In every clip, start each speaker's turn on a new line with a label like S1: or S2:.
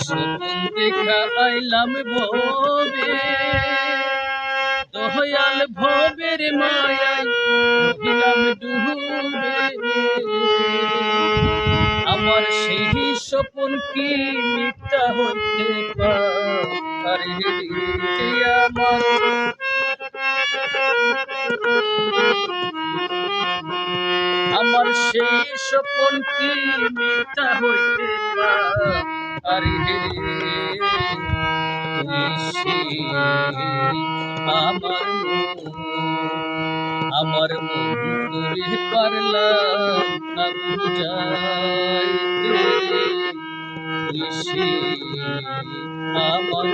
S1: স্বপন দেখা আইলাম ভবে দয়াল ভবের মায়ায় রহিলাম ডুবে আমার সেই স্বপন কি মিথ্যা হইতে পারে? আমার আমার সেই স্বপন কি মিথ্যা হইতে পারে আমার মন, আমার মন করে পারলাম না বুঝাইতে আমার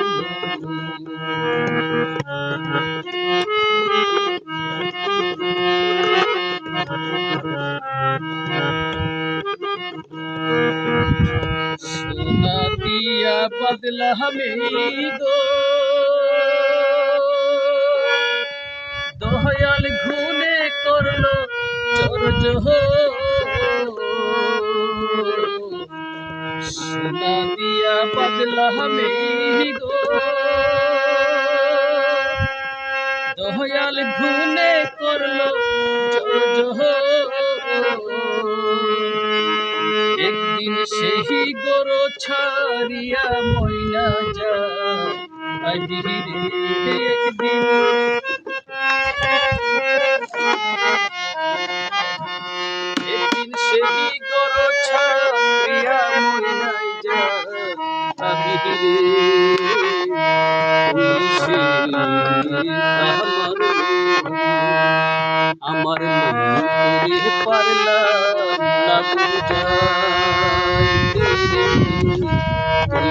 S1: সোনা দিয়া বদলা আমি গো দয়াল ঘুনে করল চোর জহ সোনা দিয়া বদলা আমি গো দয়াল ঘুনে ছাড়িয়া ময়না যায়। একদিন একদিন সেই গরো ছাড়িয়া ময়না যায়। আমি আমার মন করে পারলাম না বুঝাইতে রে ওই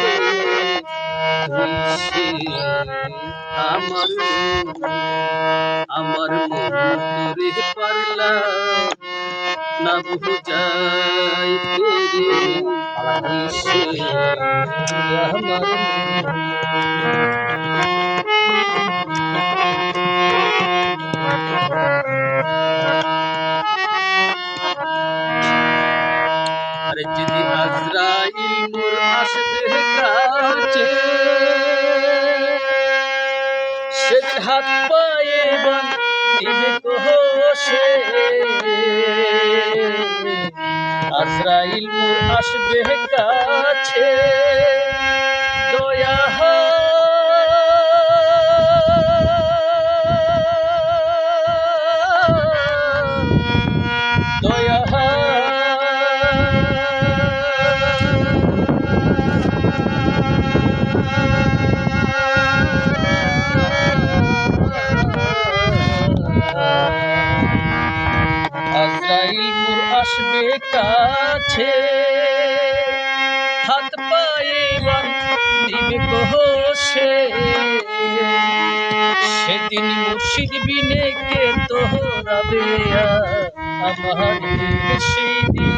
S1: আমার আমার মন করে পারলাম না বুঝাইতে রে আমার সেদিন হাত পায়ে বান দিবে মোর আসবে কাছে। কাছে। হাত পায়ে দিবে কোহসে সেদিন মুর্শিদ বিনে কে তোহরাবে আমার সেদিন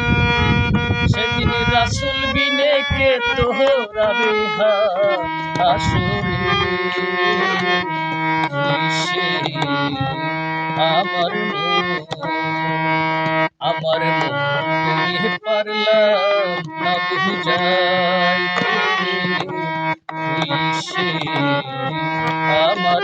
S1: সেদিন রাসুল বিনে কে তোহরাবে আসরে আমার না বুঝাই আমার